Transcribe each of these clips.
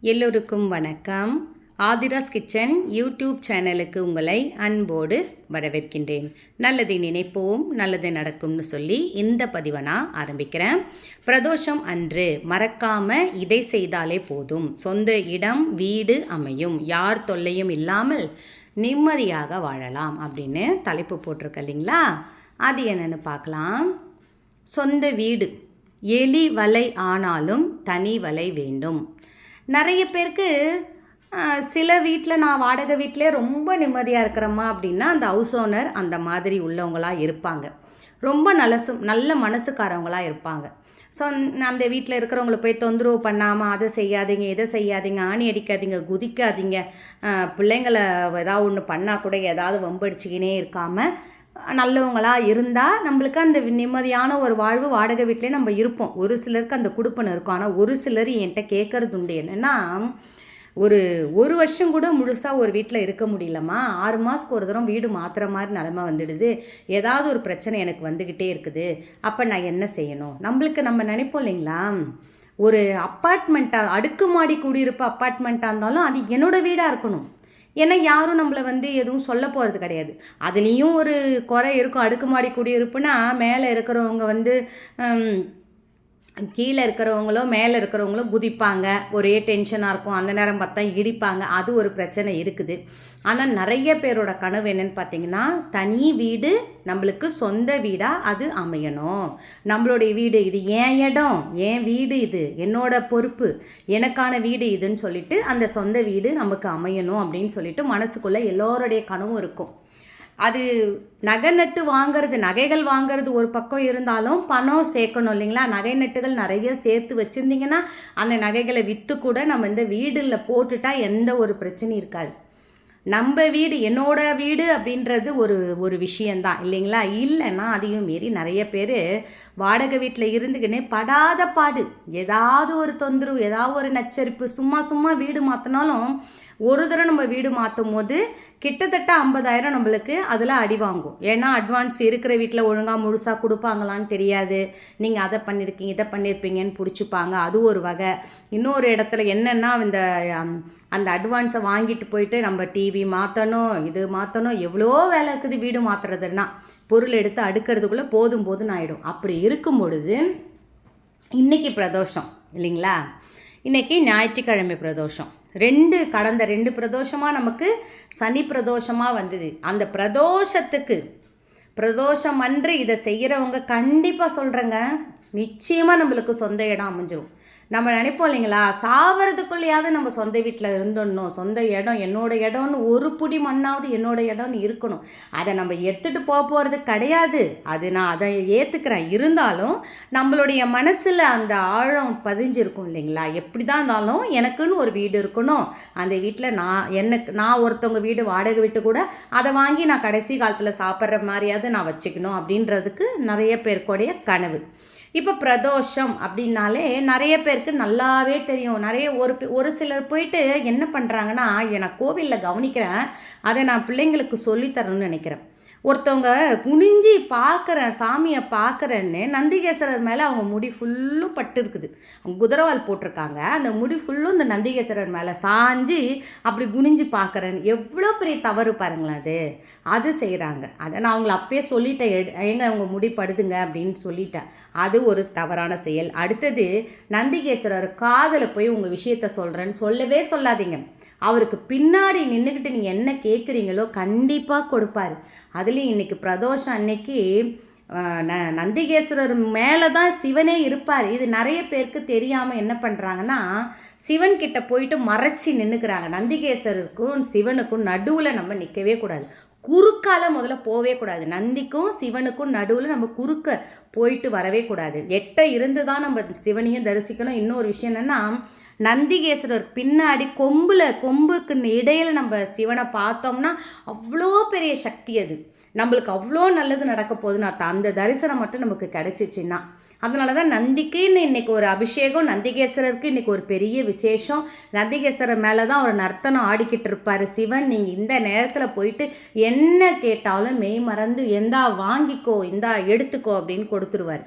எல்லோருக்கும் வணக்கம். Aadhira's kitchen YouTube சேனலுக்கு உங்களை அன்போடு வரவேற்கின்றேன். நல்லதை நினைப்போம் நல்லது நடக்கும்னு சொல்லி இந்த பதிவை நான் ஆரம்பிக்கிறேன். பிரதோஷம் அன்று மறக்காமல் இதை செய்தாலே போதும். சொந்த இடம் வீடு அமையும். யார் தொல்லையும் இல்லாமல் நிம்மதியாக வாழலாம் அப்படின்னு தலைப்பு போட்டிருக்க இல்லைங்களா? அது என்னென்னு பார்க்கலாம். சொந்த வீடு. எலி வலை ஆனாலும் தனி வலை வேண்டும். நிறைய பேருக்கு சில வீட்டில் நான் வாடகை வீட்டிலே ரொம்ப நிம்மதியாக இருக்கிறம்மா அப்படின்னா அந்த ஹவுஸ் ஓனர் அந்த மாதிரி உள்ளவங்களா இருப்பாங்க. ரொம்ப நலசு நல்ல மனசுக்காரவங்களா இருப்பாங்க. ஸோ அந்த வீட்டில் இருக்கிறவங்கள போய் தொந்தரவு பண்ணாமல் அதை செய்யாதீங்க இதை செய்யாதீங்க ஆணி அடிக்காதீங்க குதிக்காதீங்க பிள்ளைங்களை ஏதாவது ஒன்று பண்ணால் கூட ஏதாவது வம்படிச்சிக்கினே இருக்காமல் நல்லவங்களாக இருந்தால் நம்மளுக்கு அந்த நிம்மதியான ஒரு வாழ்வு வாடகை வீட்டிலே நம்ம இருப்போம். ஒரு சிலருக்கு அந்த குடுப்பனை இருக்கும். ஆனால் ஒரு சிலர் என்கிட்ட கேட்குறது உண்டு. என்னென்னா ஒரு ஒரு வருஷம் கூட முழுசாக ஒரு வீட்டில் இருக்க முடியலம்மா. ஆறு மாதத்துக்கு ஒரு தரம் வீடு மாற்றுற மாதிரி நிலமை வந்துடுது. ஏதாவது ஒரு பிரச்சனை எனக்கு வந்துக்கிட்டே இருக்குது. அப்போ நான் என்ன செய்யணும்? நம்மளுக்கு நம்ம நினைப்போம் இல்லைங்களா? ஒரு அப்பார்ட்மெண்ட்டாக அடுக்குமாடி குடியிருப்பு அப்பார்ட்மெண்ட்டாக இருந்தாலும் அது என்னோட வீடாக இருக்கணும். ஏன்னா யாரும் நம்மளை வந்து எதுவும் சொல்ல போகிறது கிடையாது. அதுலேயும் ஒரு குறை இருக்கும். அடுக்குமாடி குடியிருப்புனா மேலே இருக்கிறவங்க வந்து கீழே இருக்கிறவங்களோ மேலே இருக்கிறவங்களோ குதிப்பாங்க. ஒரே டென்ஷனாக இருக்கும். அந்த நேரம் பார்த்தா இடிப்பாங்க. அது ஒரு பிரச்சனை இருக்குது. ஆனால் நிறைய பேரோட கனவு என்னன்னு பார்த்தீங்கன்னா தனி வீடு நம்மளுக்கு சொந்த வீடாக அது அமையணும். நம்மளுடைய வீடு இது ஏன் இடம்? என் வீடு இது? என்னோட பொறுப்பு. எனக்கான வீடு இதுன்னு சொல்லிட்டு அந்த சொந்த வீடு நமக்கு அமையணும் அப்படின்னு சொல்லிட்டு மனசுக்குள்ளே எல்லோருடைய கனவும் இருக்கும். அது நகை நட்டு வாங்குறது நகைகள் வாங்குறது ஒரு பக்கம் இருந்தாலும் பணம் சேர்க்கணும் இல்லைங்களா? நகை நட்டுகள் நிறைய சேர்த்து வச்சுருந்தீங்கன்னா அந்த நகைகளை விற்று கூட நம்ம இந்த வீடில் போட்டுட்டா எந்த ஒரு பிரச்சனையும் இருக்காது. நம்ம வீடு என்னோட வீடு அப்படின்றது ஒரு ஒரு விஷயந்தான் இல்லைங்களா? இல்லைன்னா அதையும் மீறி நிறைய பேர் வாடகை வீட்டில் இருந்துக்கினே படாத பாடு. ஏதாவது ஒரு தொந்தரவு ஏதாவது ஒரு நச்சரிப்பு சும்மா சும்மா வீடு மாற்றினாலும் ஒரு தடவை நம்ம வீடு மாற்றும் போது கிட்டத்தட்ட ஐம்பதாயிரம் நம்மளுக்கு அதில் அடி வாங்கும். ஏன்னா அட்வான்ஸ் இருக்கிற வீட்டில் ஒழுங்காக முழுசாக கொடுப்பாங்களான்னு தெரியாது. நீங்கள் அதை பண்ணியிருக்கீங்க இதை பண்ணியிருப்பீங்கன்னு பிடிச்சிப்பாங்க. அது ஒரு வகை. இன்னொரு இடத்துல என்னென்னா இந்த அந்த அட்வான்ஸை வாங்கிட்டு போயிட்டு நம்ம டிவி மாற்றணும் இது மாற்றணும் எவ்வளோ வேலை இருக்குது வீடு மாற்றுறதுன்னா பொருள் எடுத்து அடுக்கிறதுக்குள்ளே போதும் போதும் ஆகிடும் அப்படி இருக்கும் பொழுது இன்னைக்கு பிரதோஷம் இல்லைங்களா? இன்றைக்கி ஞாயிற்றுக்கிழமை பிரதோஷம். ரெண்டு கடந்த ரெண்டு பிரதோஷமாக நமக்கு சனி பிரதோஷமாக வந்தது. அந்த பிரதோஷத்துக்கு பிரதோஷம் அன்று இதை செய்கிறவங்க கண்டிப்பாக சொல்கிறேங்க நிச்சயமாக நம்மளுக்கு சொந்த இடம் அமைஞ்சிரும். நம்ம நினைப்போம் இல்லைங்களா? சாவறதுக்குள்ளேயாவது நம்ம சொந்த வீட்டில் இருந்துடணும். சொந்த இடம் என்னோட இடம்னு ஒரு புடி மண்ணாவது என்னோட இடம்னு இருக்கணும். அதை நம்ம எடுத்துகிட்டு போக போகிறது கிடையாது. அது நான் அதை ஏற்றுக்கிறேன் இருந்தாலும் நம்மளுடைய மனசில் அந்த ஆழம் பதிஞ்சிருக்கும் இல்லைங்களா? எப்படி தான் இருந்தாலும் எனக்குன்னு ஒரு வீடு இருக்கணும். அந்த வீட்டில் நான் எனக்கு நான் ஒருத்தவங்க வீடு வாடகை விட்டு கூட அதை வாங்கி நான் கடைசி காலத்தில் சாப்பிட்ற மாதிரியாவது நான் வச்சுக்கணும் அப்படின்றதுக்கு நிறைய பேருக்குடைய கனவு. இப்போ பிரதோஷம் அப்படின்னாலே நிறைய பேருக்கு நல்லாவே தெரியும். நிறைய ஒரு ஒரு சிலர் போயிட்டு என்ன பண்ணுறாங்கன்னா நான் கோவிலில் கவனிக்கிறேன். அதை நான் பிள்ளைங்களுக்கு சொல்லித்தரணும்னு நினைக்கிறேன். ஒருத்தவங்க குனிஞ்சி பார்க்குறேன் சாமியை பார்க்குறேன்னு நந்திகேஸ்வரர் மேலே அவங்க முடி ஃபுல்லும் பட்டு இருக்குது அவங்க குதிரவால் போட்டிருக்காங்க. அந்த முடி ஃபுல்லும் இந்த நந்திகேஸ்வரர் மேலே சாஞ்சு அப்படி குனிஞ்சு பார்க்குறேன்னு. எவ்வளோ பெரிய தவறு பாருங்களேன் அது. அது செய்கிறாங்க அதை நான் அவங்கள அப்பயே சொல்லிட்டேன். எங்கே அவங்க முடி படுதுங்க அப்படின்னு சொல்லிட்டேன். அது ஒரு தவறான செயல். அடுத்தது நந்திகேஸ்வரர் காதில் போய் உங்கள் விஷயத்த சொல்கிறேன்னு சொல்லவே சொல்லாதீங்க. அவருக்கு பின்னாடி நின்றுக்கிட்டு நீங்கள் என்ன கேட்குறீங்களோ கண்டிப்பாக கொடுப்பாரு. அதுலேயும் இன்னைக்கு பிரதோஷம் அன்னைக்கு ந நந்திகேஸ்வரர் மேலே தான் சிவனே இருப்பார். இது நிறைய பேருக்கு தெரியாமல் என்ன பண்ணுறாங்கன்னா சிவன் கிட்ட போயிட்டு மறைச்சி நின்றுக்கிறாங்க நந்திகேஸ்வரருக்கும் சிவனுக்கும் நடுவில் நம்ம நிற்கவே கூடாது. குறுக்கால முதல்ல போவே கூடாது. நந்திக்கும் சிவனுக்கும் நடுவில் நம்ம குறுக்க போயிட்டு வரவே கூடாது. எட்ட இருந்து தான் நம்ம சிவனையும் தரிசிக்கணும். இன்னொரு விஷயம் என்னென்னா நந்திகேஸ்வரர் பின்னாடி கொம்பில் கொம்புக்கு இடையில் நம்ம சிவனை பார்த்தோம்னா அவ்வளோ பெரிய சக்தி அது. நம்மளுக்கு அவ்வளோ நல்லது நடக்க போகுதுன்னு அர்த்தம். அந்த தரிசனம் மட்டும் நமக்கு கிடச்சிச்சின்னா. அதனால தான் நந்திக்குன்னு இன்னைக்கு ஒரு அபிஷேகம் நந்திகேஸ்வரருக்கு இன்றைக்கி ஒரு பெரிய விசேஷம். நந்திகேஸ்வரர் மேலே தான் ஒரு நர்த்தனம் ஆடிக்கிட்டு இருப்பார் சிவன். நீங்கள் இந்த நேரத்தில் போயிட்டு என்ன கேட்டாலும் மெய் மறந்து எந்தா வாங்கிக்கோ இந்தா எடுத்துக்கோ அப்படின்னு கொடுத்துருவார்.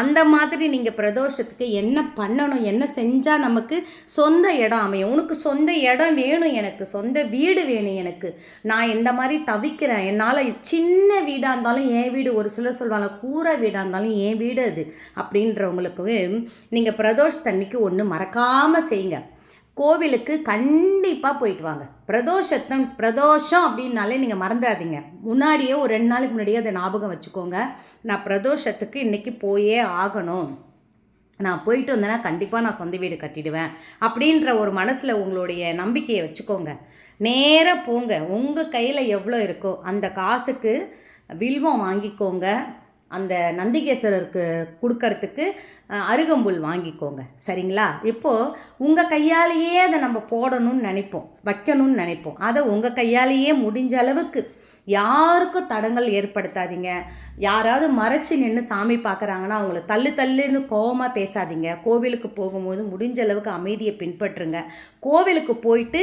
அந்த மாதிரி நீங்கள் பிரதோஷத்துக்கு என்ன பண்ணணும் என்ன செஞ்சால் நமக்கு சொந்த இடம் அமையும்? உனக்கு சொந்த இடம் வேணும் எனக்கு சொந்த வீடு வேணும் எனக்கு. நான் இந்த மாதிரி தவிக்கிறேன். என்னால் சின்ன வீடாக இருந்தாலும் என் வீடு ஒரு சிலர் சொல்லுவாங்க கூரை வீடாக இருந்தாலும் என் வீடு அது. அப்படின்றவங்களுக்கு நீங்கள் பிரதோஷத்தன்னைக்கு ஒன்று மறக்காமல் செய்யுங்க. கோவிலுக்கு கண்டிப்பாக போயிட்டு வாங்க. பிரதோஷத்தம் பிரதோஷம் அப்படின்னாலே நீங்கள் மறந்துடாதீங்க முன்னாடியே ஒரு ரெண்டு நாளைக்கு முன்னாடியே அதை ஞாபகம் வச்சுக்கோங்க. நான் பிரதோஷத்துக்கு இன்றைக்கி போயே ஆகணும். நான் போயிட்டு வந்தேன்னா கண்டிப்பாக நான் சொந்த வீடு கட்டிடுவேன் அப்படின்ற ஒரு மனசில் உங்களுடைய நம்பிக்கையை வச்சுக்கோங்க. நேராக போங்க. உங்கள் கையில் எவ்வளோ இருக்கோ அந்த காசுக்கு வில்வம் வாங்கிக்கோங்க. அந்த நந்திகேஸ்வரருக்கு கொடுக்கறதுக்கு அருகம்புல் வாங்கிக்கோங்க. சரிங்களா? இப்போது உங்கள் கையாலேயே அதை நம்ம போடணும்னு நினைப்போம். வைக்கணும்னு நினைப்போம். அதை உங்கள் கையாலேயே முடிஞ்ச அளவுக்கு யாருக்கும் தடங்கள் ஏற்படுத்தாதீங்க. யாராவது மறைச்சி நின்று சாமி பார்க்குறாங்கன்னா அவங்கள தள்ளு தள்ளுன்னு கோவமாக பேசாதீங்க. கோவிலுக்கு போகும்போது முடிஞ்ச அளவுக்கு அமைதியை பின்பற்றுங்க. கோவிலுக்கு போயிட்டு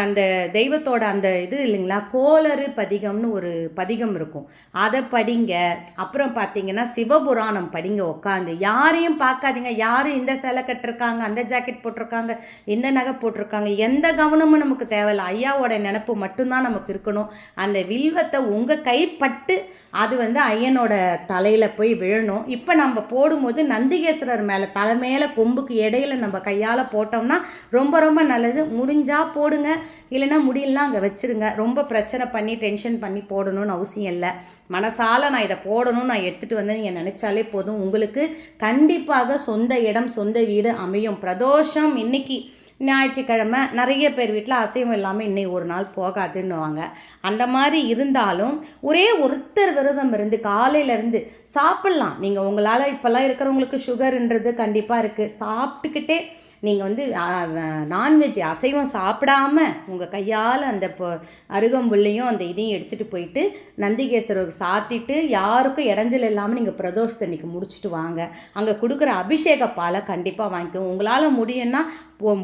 அந்த தெய்வத்தோட அந்த இது இல்லைங்களா கோளறு பதிகம்னு ஒரு பதிகம் இருக்கும். அதை படிங்க. அப்புறம் பார்த்தீங்கன்னா சிவபுராணம் படிங்க உட்காந்து யாரையும் பார்க்காதீங்க யாரும் இந்த சேலை கட்டிருக்காங்க அந்த ஜாக்கெட் போட்டிருக்காங்க இந்த நகை போட்டிருக்காங்க எந்த கவனமும் நமக்கு தேவையில்லை. ஐயாவோட நினப்பு மட்டும்தான் நமக்கு இருக்கணும். அந்த வில் வில்வத்தை உங்கள் கைப்பட்டு அது வந்து ஐயனோட தலையில் போய் விழணும். இப்போ நம்ம போடும்போது நந்திகேஸ்வரர் மேலே தலை மேலே கொம்புக்கு இடையில நம்ம கையால் போட்டோம்னா ரொம்ப ரொம்ப நல்லது. முடிஞ்சால் போடுங்க. இல்லைன்னா முடியலாம் அங்கே வச்சிருங்க. ரொம்ப பிரச்சனை பண்ணி டென்ஷன் பண்ணி போடணும்னு அவசியம் இல்லை. மனசால் நான் இதை போடணும்னு நான் எடுத்துகிட்டு வந்து நீங்கள் நினச்சாலே போதும். உங்களுக்கு கண்டிப்பாக சொந்த இடம் சொந்த வீடு அமையும். பிரதோஷம் இன்றைக்கி ஞாயிற்றுக்கிழமை நிறைய பேர் வீட்டில் அசைவம் இல்லாமல் இன்னைக்கு ஒரு நாள் போகாதுன்னுவாங்க. அந்த மாதிரி இருந்தாலும் ஒரே ஒருத்தர் விரதம் இருந்து காலையிலேருந்து சாப்பிட்லாம். நீங்கள் உங்களால் இப்போல்லாம் இருக்கிறவங்களுக்கு சுகர்ன்றது கண்டிப்பாக இருக்குது சாப்பிட்டுக்கிட்டே நீங்கள் வந்து நான்வெஜ் அசைவம் சாப்பிடாம உங்கள் கையால் அந்த இப்போ அருகம்புல்லையும் அந்த இதையும் எடுத்துகிட்டு போயிட்டு நந்திகேஸ்வரருக்கு சாத்திட்டு யாருக்கும் இடைஞ்சல் இல்லாமல் நீங்கள் பிரதோஷத்தன்னைக்கு முடிச்சுட்டு வாங்க. அங்கே கொடுக்குற அபிஷேக பாலை கண்டிப்பாக வாங்கிக்கோங்க. உங்களால் முடியும்னா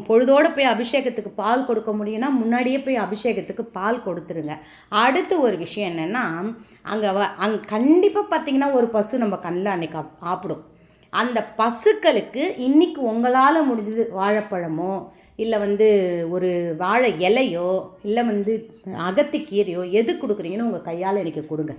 பொழுதோடு போய் அபிஷேகத்துக்கு பால் கொடுக்க முடியும்னா முன்னாடியே போய் அபிஷேகத்துக்கு பால் கொடுத்துருங்க. அடுத்து ஒரு விஷயம் என்னென்னா அங்கே வ அங்கே கண்டிப்பாக பார்த்தீங்கன்னா ஒரு பசு நம்ம கண்ணில் அன்னைக்கு ஆப்பிடும் சாப்பிடும். அந்த பசுக்களுக்கு இன்னைக்கு உங்களால் முடிஞ்சது வாழைப்பழமோ இல்லை வந்து ஒரு வாழை இலையோ இல்லை வந்து அகத்திக்கீரையோ எது கொடுக்குறீங்கன்னு உங்கள் கையால் எனக்கு கொடுங்க.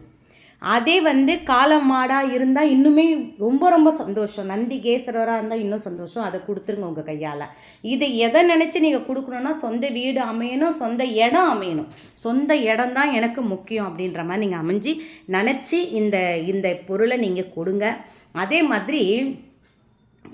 அதே வந்து காளை மாடாக இருந்தால் இன்னுமே ரொம்ப ரொம்ப சந்தோஷம். நந்தி நந்திகேஸ்வரராக இருந்தால் இன்னும் சந்தோஷம். அதை கொடுத்துருங்க உங்கள் கையால். இதை எதை நினச்சி நீங்கள் கொடுக்கணுன்னா சொந்த வீடு அமையணும் சொந்த இடம் அமையணும். சொந்த இடம் தான் எனக்கு முக்கியம் அப்படின்ற மாதிரி நீங்கள் அமைஞ்சு நினச்சி இந்த இந்த பொருளை நீங்கள் கொடுங்க. அதே மாதிரி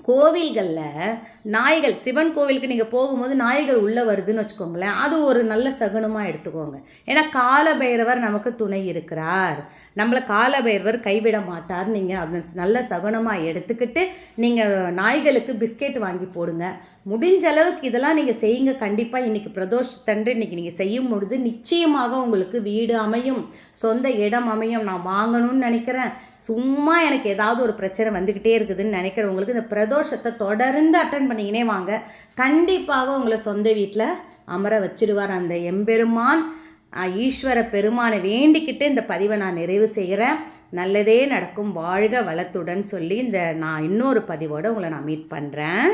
கோவில்களில் நாய்கள் சிவன் கோவிலுக்கு நீங்கள் போகும்போது நாய்கள் உள்ளே வருதுன்னு வச்சுக்கோங்களேன் அது ஒரு நல்ல சகுனமாக எடுத்துக்கோங்க. ஏன்னா காலபைரவர் நமக்கு துணை இருக்கிறார். நம்மளை காலபைரவர் கைவிட மாட்டார். நீங்கள் அதை நல்ல சகுனமாக எடுத்துக்கிட்டு நீங்கள் நாய்களுக்கு பிஸ்கெட் வாங்கி போடுங்க. முடிஞ்ச அளவுக்கு இதெல்லாம் நீங்கள் செய்யுங்க. கண்டிப்பாக இன்றைக்கி பிரதோஷத்தன்று இன்றைக்கி நீங்கள் செய்யும் பொழுது நிச்சயமாக உங்களுக்கு வீடு அமையும். சொந்த இடம் அமையும். நான் வாங்கணும்னு நினைக்கிறேன். சும்மா எனக்கு ஏதாவது ஒரு பிரச்சனை வந்துக்கிட்டே இருக்குதுன்னு நினைக்கிறவங்களுக்கு இந்த பிரதோஷத்தை தொடர்ந்து அட்டன் பண்ணிக்கினே வாங்க. கண்டிப்பாக உங்களை சொந்த வீட்டில் அமர வச்சிடுவார் அந்த எம்பெருமான். ஈஸ்வர பெருமானை வேண்டிக்கிட்டு இந்த பதிவை நான் நிறைவு செய்கிறேன். நல்லதே நடக்கும். வாழ்க வளத்துடன் சொல்லி இந்த நான் இன்னொரு பதிவோடு உங்களை நான் மீட் பண்ணுறேன்